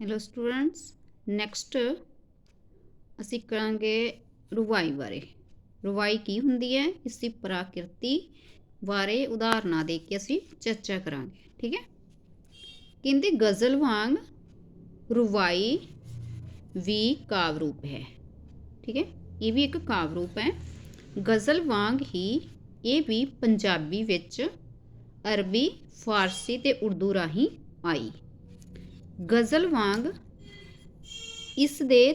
Hello students next ਅਸੀਂ ਕਰਾਂਗੇ ਰੁਵਾਈ ਬਾਰੇ। ਰੁਵਾਈ ਕੀ ਹੁੰਦੀ ਹੈ? ਇਸ ਦੀ ਪ੍ਰਾਕਿਰਤੀ ਬਾਰੇ ਉਦਾਹਰਨਾਂ ਦੇ ਕੇ ਅਸੀਂ ਚਰਚਾ ਕਰਾਂਗੇ, ਠੀਕ ਹੈ? ਕਹਿੰਦੇ ਗਜ਼ਲ ਵਾਂਗ ਰੁਵਾਈ ਵੀ ਕਾਵ ਰੂਪ ਹੈ, ਠੀਕ ਹੈ? ਇਹ ਵੀ ਇੱਕ ਕਾਵ ਰੂਪ ਹੈ। ਗਜ਼ਲ ਵਾਂਗ ਹੀ ਇਹ ਵੀ ਪੰਜਾਬੀ ਵਿੱਚ ਅਰਬੀ, ਫਾਰਸੀ ਤੇ ਉਰਦੂ ਰਾਹੀਂ ਆਈ। ਗਜ਼ਲ ਵਾਂਗ ਇਸ ਦੇ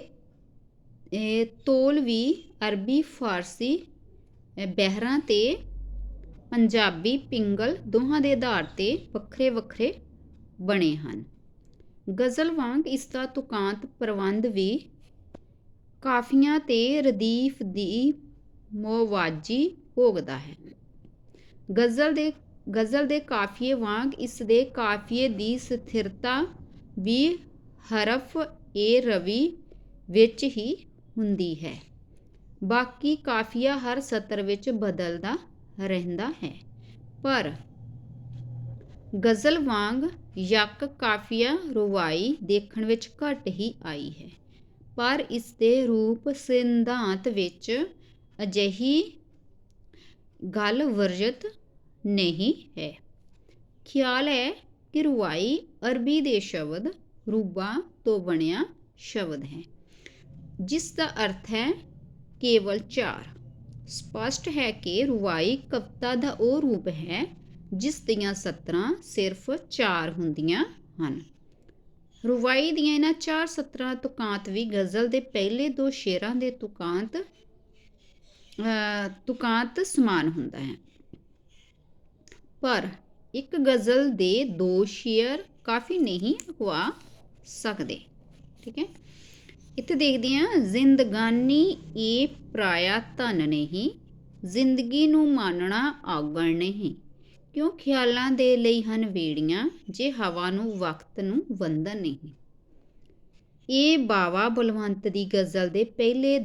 ਤੋਲ ਵੀ ਅਰਬੀ, ਫਾਰਸੀ ਬਹਿਰਾਂ ਤੇ, ਪੰਜਾਬੀ, ਪਿੰਗਲ ਦੋਹਾਂ ਦੇ ਆਧਾਰ ਤੇ ਵੱਖਰੇ ਵੱਖਰੇ ਬਣੇ ਹਨ। ਗਜ਼ਲ ਵਾਂਗ ਇਸ ਦਾ ਤੁਕਾਂਤ ਪ੍ਰਬੰਧ ਵੀ ਕਾਫੀਆਂ ਤੇ ਰਦੀਫ ਦੀ ਮੋਵਾਜੀ ਭੋਗਦਾ ਹੈ। ਗਜ਼ਲ ਦੇ ਗਜ਼ਲ ਦੇ ਕਾਫੀਏ ਵਾਂਗ ਇਸ ਦੇ ਕਾਫੀਏ ਦੀ ਸਥਿਰਤਾ ਵੀ ਹਰਫ ਏ ਰਵੀ ਵਿੱਚ ਹੀ ਹੁੰਦੀ ਹੈ। ਬਾਕੀ ਕਾਫੀਆ ਹਰ ਸਤਰ ਵਿੱਚ ਬਦਲਦਾ ਰਹਿੰਦਾ ਹੈ। ਪਰ ਗਜ਼ਲ ਵਾਂਗ ਯਕ ਕਾਫੀਆ ਰੁਵਾਈ ਦੇਖਣ ਵਿੱਚ ਘੱਟ ਹੀ ਆਈ ਹੈ। ਪਰ ਇਸ ਦੇ ਰੂਪ ਸਿਧਾਂਤ ਵਿੱਚ ਅਜਿਹੀ ਗੱਲ ਵਰਜਤ ਨਹੀਂ ਹੈ। ਖਿਆਲ ਹੈ ਕਿ ਰੁਵਾਈ ਅਰਬੀ ਦੇ ਸ਼ਬਦ ਰੂਬਾ ਤੋਂ ਬਣਿਆ ਸ਼ਬਦ ਹੈ ਜਿਸ ਦਾ ਅਰਥ ਹੈ ਕੇਵਲ ਚਾਰ। ਸਪਸ਼ਟ ਹੈ ਕਿ ਰੁਵਾਈ ਕਵਿਤਾ ਦਾ ਉਹ ਰੂਪ ਹੈ ਜਿਸ ਦੀਆਂ ਸਤਰਾਂ ਸਿਰਫ ਚਾਰ ਹੁੰਦੀਆਂ ਹਨ। ਰੁਵਾਈ ਦੀਆਂ ਇਹਨਾਂ ਚਾਰ ਸਤਰਾਂ ਤੁਕਾਂਤ ਵੀ ਗਜ਼ਲ ਦੇ ਪਹਿਲੇ ਦੋ ਸ਼ੇਰਾਂ ਦੇ ਤੁਕਾਂਤ ਅ, ਤੁਕਾਂਤ ਸਮਾਨ ਹੁੰਦਾ ਹੈ। ਪਰ ਇੱਕ ਗਜ਼ਲ ਦੇ ਦੋ ਸ਼ੇਅਰ ਕਾਫੀ ਨਹੀਂ ਅਕਵਾ ਸਕਦੇ, ਠੀਕ ਹੈ? ਇੱਥੇ ਦੇਖਦੇ ਹਾਂ, ਜ਼ਿੰਦਗਾਨੀ ਇਹ ਪ੍ਰਾਇਆ ਧਨ ਨਹੀਂ, ਜ਼ਿੰਦਗੀ ਨੂੰ ਮਾਨਣਾ ਆਗਣ ਨਹੀਂ। ਕਿਉਂ ਖਿਆਲਾਂ ਦੇ ਲਈ ਹਨ ਵੇੜੀਆਂ, ਜੇ ਹਵਾ ਨੂੰ ਵਕਤ ਨੂੰ ਵੰਦਨ ਨਹੀਂ? ਇਹ ਬਾਵਾ ਬਲਵੰਤ ਦੀ ਗਜ਼ਲ ਦੇ ਪਹਿਲੇ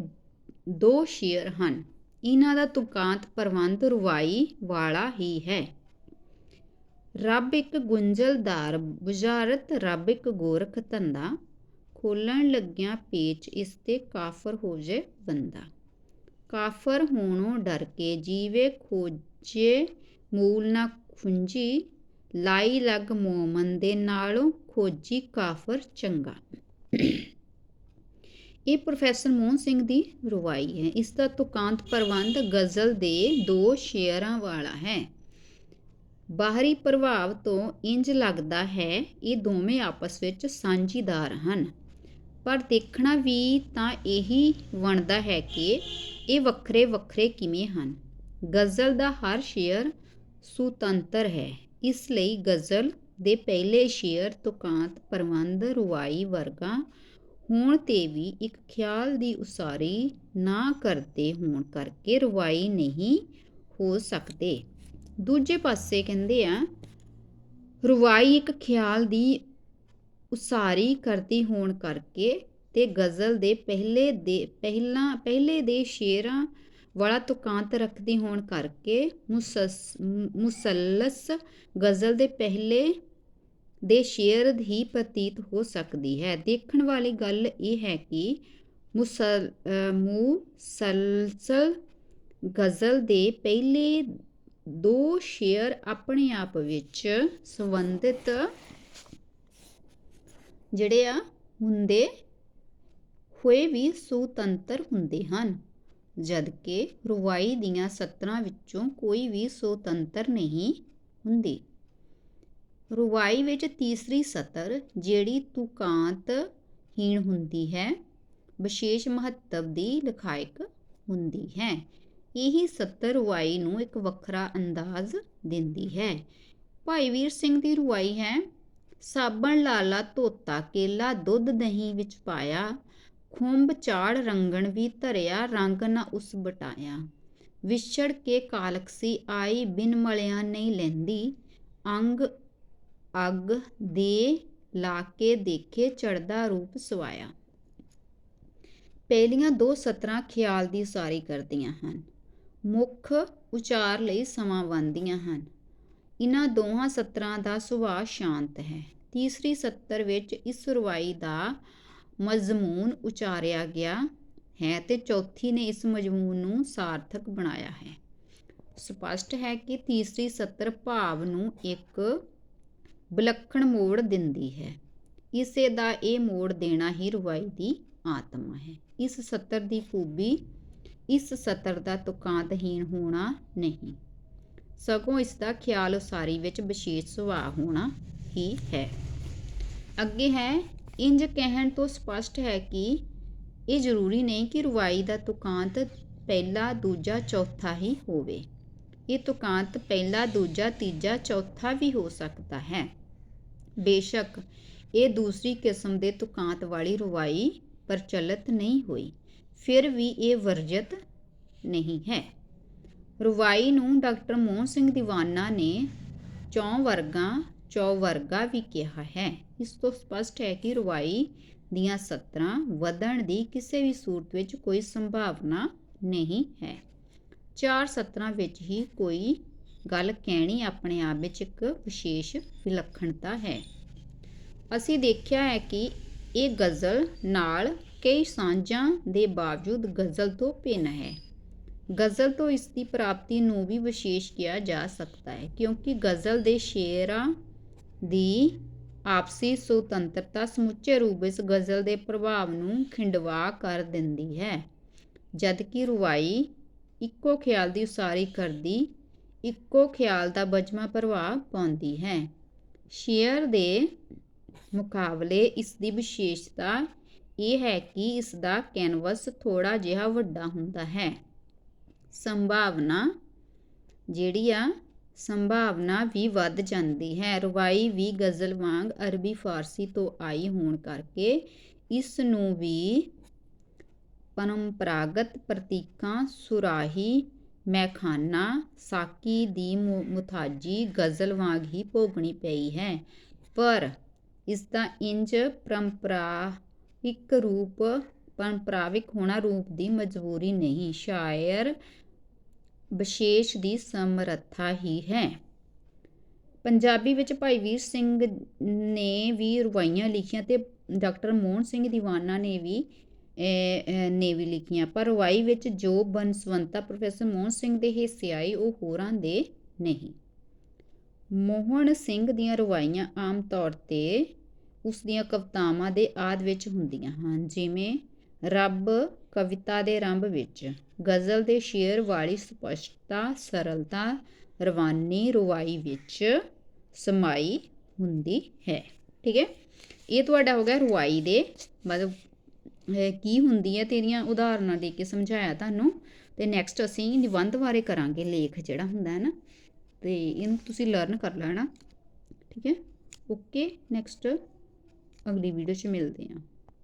ਦੋ ਸ਼ੇਅਰ ਹਨ। ਇਹਨਾਂ ਦਾ ਤੁਕਾਂਤ ਪ੍ਰਬੰਧ ਰੁਵਾਈ ਵਾਲਾ ਹੀ ਹੈ। ਰੱਬ ਇੱਕ ਗੁੰਝਲਦਾਰ, ਬੁਝਾਰਤ ਰੱਬ ਇੱਕ ਗੋਰਖ ਧੰਦਾ, ਖੋਲਣ ਲੱਗਿਆ ਪੇਚ ਇਸ ਤੇ ਕਾਫਰ ਹੋ ਜੇ ਬੰਦਾ। ਕਾਫਰ ਹੋਣੋਂ ਡਰ ਕੇ ਜੀਵੇ ਖੋਜੇ ਮੂਲ ਨਾ ਖੁੰਜੀ ਲਾਈ ਲੱਗ ਮੋਮਨ ਦੇ ਨਾਲੋਂ ਖੋਜੀ ਕਾਫਰ ਚੰਗਾ। ਇਹ ਪ੍ਰੋਫੈਸਰ ਮੋਹਨ ਸਿੰਘ ਦੀ ਰੁਵਾਈ ਹੈ। ਇਸ ਦਾ ਤੁਕਾਂਤ ਪ੍ਰਬੰਧ ਗਜ਼ਲ ਦੇ ਦੋ ਸ਼ੇਅਰਾਂ ਵਾਲਾ ਹੈ। ਬਾਹਰੀ ਪ੍ਰਭਾਵ ਤੋਂ ਇੰਜ ਲੱਗਦਾ ਹੈ, ਇਹ ਦੋਵੇਂ ਆਪਸ ਵਿੱਚ ਸਾਂਝੀਦਾਰ ਹਨ। ਪਰ ਦੇਖਣਾ ਵੀ ਤਾਂ ਇਹੀ ਬਣਦਾ ਹੈ ਕਿ ਇਹ ਵੱਖਰੇ ਵੱਖਰੇ ਕਿਵੇਂ ਹਨ। ਗਜ਼ਲ ਦਾ ਹਰ ਸ਼ੇਅਰ ਸੁਤੰਤਰ ਹੈ। ਇਸ ਲਈ ਗਜ਼ਲ ਦੇ ਪਹਿਲੇ ਸ਼ੇਅਰ ਤੁਕਾਂਤ ਪ੍ਰਬੰਧ ਰੁਵਾਈ ਵਰਗਾ ਹੋਣ ਤੇ ਵੀ ਇੱਕ ਖਿਆਲ ਦੀ ਉਸਾਰੀ ਨਾ ਕਰਦੇ ਹੋਣ ਕਰਕੇ ਰੁਵਾਈ ਨਹੀਂ ਹੋ ਸਕਦੇ। ਦੂਜੇ ਪਾਸੇ ਕਹਿੰਦੇ ਆ, ਰੁਵਾਈ ਇੱਕ ਖਿਆਲ ਦੀ ਉਸਾਰੀ ਕਰਦੀ ਹੋਣ ਕਰਕੇ ਤੇ ਗਜ਼ਲ ਦੇ ਪਹਿਲੇ ਦੇ, ਪਹਿਲਾਂ, ਪਹਿਲੇ ਦੇ ਸ਼ੇਰਾਂ ਵਾਲਾ ਤੁਕਾਂਤ ਰੱਖਦੀ ਹੋਣ ਕਰਕੇ ਮੁਸਸ- ਮੁਸੱਲਸ ਗਜ਼ਲ ਦੇ ਪਹਿਲੇ ਦੇ ਸ਼ੇਰ ਹੀ ਪ੍ਰਤੀਤ ਹੋ ਸਕਦੀ ਹੈ। ਦੇਖਣ ਵਾਲੀ ਗੱਲ ਇਹ ਹੈ ਕਿ ਮੁਸਲ ਮੁਸਲਸਲ ਗਜ਼ਲ ਦੇ ਪਹਿਲੇ ਦੋ ਸ਼ੇਅਰ ਆਪਣੇ ਆਪ ਵਿੱਚ ਸੰਬੰਧਿਤ ਜਿਹੜੇ ਆ, ਹੁੰਦੇ ਹੋਏ ਵੀ ਸੁਤੰਤਰ ਹੁੰਦੇ ਹਨ, ਜਦਕਿ ਰੁਵਾਈ ਦੀਆਂ ਸਤਰਾਂ ਵਿੱਚੋਂ ਕੋਈ ਵੀ ਸੁਤੰਤਰ ਨਹੀਂ ਹੁੰਦੀ। ਰੁਵਾਈ ਵਿੱਚ ਤੀਸਰੀ ਸਤਰ, ਜਿਹੜੀ ਤੁਕਾਂਤ ਹੀਣ ਹੁੰਦੀ ਹੈ, ਵਿਸ਼ੇਸ਼ ਮਹੱਤਵ ਦੀ ਲਿਖਾਇਕ ਹੁੰਦੀ ਹੈ। ਇਹੀ ਸਤਰ ਰੁਆਈ ਨੂੰ ਇੱਕ ਵੱਖਰਾ ਅੰਦਾਜ਼ ਦਿੰਦੀ ਹੈ। ਭਾਈ ਵੀਰ ਸਿੰਘ ਦੀ ਰੁਆਈ ਹੈ। ਸਾਬਣ ਲਾਲਾ ਧੋਤਾ ਕੇਲਾ ਦੁੱਧ ਦਹੀਂ ਵਿੱਚ ਪਾਇਆ ਖੁੰਬ ਚਾੜ ਰੰਗਣ ਵੀ ਧਰਿਆ, ਰੰਗ ਨਾ ਉਸ ਬਟਾਇਆ। ਵਿਛੜ ਕੇ ਕਾਲਕਸੀ ਆਈ, ਬਿਨ ਮਲਿਆਂ ਨਹੀਂ ਲੈਂਦੀ। ਅੰਗ ਅੱਗ ਦੇ ਲਾ ਕੇ ਦੇਖੇ ਚੜਦਾ ਰੂਪ ਸਵਾਇਆ। ਪਹਿਲੀਆਂ ਦੋ ਸਤਰਾਂ ਖਿਆਲ ਦੀ ਸਾਰੀ ਕਰਦੀਆਂ ਹਨ। ਮੁੱਖ ਉਚਾਰ ਲਈ ਸਮਾਂ ਬੰਦੀਆਂ ਹਨ। ਇਹਨਾਂ ਦੋਹਾਂ ਸਤਰਾਂ ਦਾ ਸੁਭਾਅ ਸ਼ਾਂਤ ਹੈ। ਤੀਸਰੀ ਸੱਤਰ ਵਿੱਚ ਇਸ ਰਵਾਈ ਦਾ ਮਜ਼ਮੂਨ ਉਚਾਰਿਆ ਗਿਆ ਹੈ ਤੇ ਚੌਥੀ ਨੇ ਇਸ ਮਜ਼ਮੂਨ ਨੂੰ ਸਾਰਥਕ ਬਣਾਇਆ ਹੈ। ਸਪਸ਼ਟ ਹੈ ਕਿ ਤੀਸਰੀ ਸੱਤਰ ਭਾਵ ਨੂੰ ਇੱਕ ਵਿਲੱਖਣ ਮੋੜ ਦਿੰਦੀ ਹੈ। ਇਸੇ ਦਾ ਇਹ ਮੋੜ ਦੇਣਾ ਹੀ ਰਵਾਈ ਦੀ ਆਤਮਾ ਹੈ। ਇਸ ਸੱਤਰ ਦੀ ਖੂਬੀ ਇਸ ਸਤਰ ਦਾ ਤੁਕਾਂਤਹੀਣ ਹੋਣਾ ਨਹੀਂ। ਸਗੋਂ ਇਸ ਦਾ ਖਿਆਲ ਉਸਾਰੀ ਵਿੱਚ ਵਿਸ਼ੇਸ਼ ਸੁਭਾਅ ਹੋਣਾ ਹੀ ਹੈ। ਅੱਗੇ ਹੈ, ਇੰਜ ਕਹਿਣ ਤੋਂ ਸਪਸ਼ਟ ਹੈ ਕਿ ਇਹ ਜ਼ਰੂਰੀ ਨਹੀਂ ਕਿ ਰਵਾਈ ਦਾ ਤੁਕਾਂਤ ਪਹਿਲਾ, ਦੂਜਾ, ਚੌਥਾ ਹੀ ਹੋਵੇ। ਇਹ ਤੁਕਾਂਤ ਪਹਿਲਾ, ਦੂਜਾ, ਤੀਜਾ, ਚੌਥਾ ਵੀ ਹੋ ਸਕਦਾ ਹੈ। ਬੇਸ਼ੱਕ ਇਹ ਦੂਸਰੀ ਕਿਸਮ ਦੇ ਤੁਕਾਂਤ ਵਾਲੀ ਰਵਾਈ ਪ੍ਰਚਲਿਤ ਨਹੀਂ ਹੋਈ। ਫਿਰ ਵੀ ਇਹ ਵਰਜਿਤ ਨਹੀਂ ਹੈ। ਰਵਾਈ ਨੂੰ ਡਾਕਟਰ ਮੋਹਨ ਸਿੰਘ ਦੀਵਾਨਾ ਨੇ ਚੌਂ ਵਰਗਾ, ਚੌ ਵਰਗਾ ਵੀ ਕਿਹਾ ਹੈ। ਇਸ ਤੋਂ ਸਪਸ਼ਟ ਹੈ ਕਿ ਰਵਾਈ ਦੀਆਂ ਸਤਰਾਂ ਵਧਣ ਦੀ ਕਿਸੇ ਵੀ ਸੂਰਤ ਵਿੱਚ ਕੋਈ ਸੰਭਾਵਨਾ ਨਹੀਂ ਹੈ। ਚਾਰ ਸਤਰਾਂ ਵਿੱਚ ਹੀ ਕੋਈ ਗੱਲ ਕਹਿਣੀ ਆਪਣੇ ਆਪ ਵਿੱਚ ਇੱਕ ਵਿਸ਼ੇਸ਼ ਵਿਲੱਖਣਤਾ ਹੈ। ਅਸੀਂ ਦੇਖਿਆ ਹੈ ਕਿ ਇਹ ਗਜ਼ਲ ਨਾਲ ਕਈ ਸਾਂਝਾਂ ਦੇ ਬਾਵਜੂਦ ਗਜ਼ਲ ਤੋਂ ਭਿੰਨ ਹੈ। ਗਜ਼ਲ ਤੋਂ ਇਸ ਦੀ ਪ੍ਰਾਪਤੀ ਨੂੰ ਵੀ ਵਿਸ਼ੇਸ਼ ਕਿਹਾ ਜਾ ਸਕਦਾ ਹੈ ਕਿਉਂਕਿ ਗਜ਼ਲ ਦੇ ਸ਼ੇਰਾਂ ਦੀ ਆਪਸੀ ਸੁਤੰਤਰਤਾ ਸਮੁੱਚੇ ਰੂਪ ਵਿੱਚ ਗਜ਼ਲ ਦੇ ਪ੍ਰਭਾਵ ਨੂੰ ਖਿੰਡਵਾ ਕਰ ਦਿੰਦੀ ਹੈ। ਜਦਕਿ ਰੁਵਾਈ ਇੱਕੋ ਖਿਆਲ ਦੀ ਉਸਾਰੀ ਕਰਦੀ, ਇੱਕੋ ਖਿਆਲ ਦਾ ਬਜਮਾ ਪ੍ਰਭਾਵ ਪਾਉਂਦੀ ਹੈ। ਸ਼ੇਅਰ ਦੇ ਮੁਕਾਬਲੇ ਇਸ ਦੀ ਵਿਸ਼ੇਸ਼ਤਾ ਇਹ ਹੈ ਕਿ ਇਸ ਦਾ ਕੈਨਵਸ ਥੋੜਾ ਜਿਹਾ ਵੱਡਾ ਹੁੰਦਾ ਹੈ। ਸੰਭਾਵਨਾ ਜਿਹੜੀ ਆ, ਸੰਭਾਵਨਾ ਵੀ ਵੱਧ ਜਾਂਦੀ ਹੈ। ਰਵਾਈ ਵੀ ਗਜ਼ਲ ਵਾਂਗ ਅਰਬੀ ਫਾਰਸੀ ਤੋਂ ਆਈ ਹੋਣ ਕਰਕੇ ਇਸ ਨੂੰ ਵੀ ਪਰੰਪਰਾਗਤ ਪ੍ਰਤੀਕਾਂ ਸੁਰਾਹੀ ਮੈਖਾਨਾ ਸਾਕੀ ਦੀ ਮੁ- ਮੁਥਾਜੀ ਗਜ਼ਲ ਵਾਂਗ ਹੀ ਭੋਗਣੀ ਪਈ ਹੈ। ਪਰ ਇਸ ਦਾ ਇੰਜ ਇੱਕ ਰੂਪ ਪਰੰਪਰਾਵਿਕ ਹੋਣਾ ਰੂਪ ਦੀ ਮਜਬੂਰੀ ਨਹੀਂ, ਸ਼ਾਇਰ ਵਿਸ਼ੇਸ਼ ਦੀ ਸਮਰੱਥਾ ਹੀ ਹੈ। ਪੰਜਾਬੀ ਵਿੱਚ ਭਾਈ ਵੀਰ ਸਿੰਘ ਨੇ ਵੀ ਰਵਾਈਆਂ ਲਿਖੀਆਂ ਤੇ ਡਾਕਟਰ ਮੋਹਨ ਸਿੰਘ ਦੀਵਾਨਾ ਨੇ ਵੀ ਨੇ ਵੀ ਲਿਖੀਆਂ। ਪਰ ਰਵਾਈ ਵਿੱਚ ਜੋ ਬਨਸਵੰਤਾ ਪ੍ਰੋਫੈਸਰ ਮੋਹਨ ਸਿੰਘ ਦੇ ਹਿੱਸੇ ਆਈ ਉਹ ਹੋਰਾਂ ਦੇ ਨਹੀਂ। ਮੋਹਨ ਸਿੰਘ ਦੀਆਂ ਰਵਾਈਆਂ ਆਮ ਤੌਰ ਤੇ ਉਸ ਦੀਆਂ ਕਵਿਤਾਵਾਂ ਦੇ ਆਦ ਵਿੱਚ ਹੁੰਦੀਆਂ ਹਨ, ਜਿਵੇਂ ਰੱਬ ਕਵਿਤਾ ਦੇ ਆਰੰਭ ਵਿੱਚ, ਗਜ਼ਲ ਦੇ ਸ਼ੇਰ ਵਾਲੀ ਸਪਸ਼ਟਤਾ, ਸਰਲਤਾ, ਰਵਾਨੀ, ਰਵਾਈ ਵਿੱਚ ਸਮਾਈ ਹੁੰਦੀ ਹੈ। ਠੀਕ ਹੈ? ਇਹ ਤੁਹਾਡਾ ਹੋ ਗਿਆ ਰਵਾਈ ਦੇ, ਮਤਲਬ ਕੀ ਹੁੰਦੀ ਹੈ ਤੇਰੀਆਂ ਉਦਾਹਰਨਾਂ ਦੇ ਕੇ ਸਮਝਾਇਆ ਤੁਹਾਨੂੰ। ਤੇ ਨੈਕਸਟ ਅਸੀਂ ਨਿਬੰਧ ਬਾਰੇ ਕਰਾਂਗੇ ਲੇਖ ਜਿਹੜਾ ਹੁੰਦਾ ਹੈ ਨਾ, ਤੇ ਇਹਨੂੰ ਤੁਸੀਂ ਲਰਨ ਕਰ ਲੈਣਾ। ਠੀਕ ਹੈ? ਓਕੇ ਨੈਕਸਟ ਅਗਲੀ ਵੀਡੀਓ 'ਚ ਮਿਲਦੇ ਹਾਂ।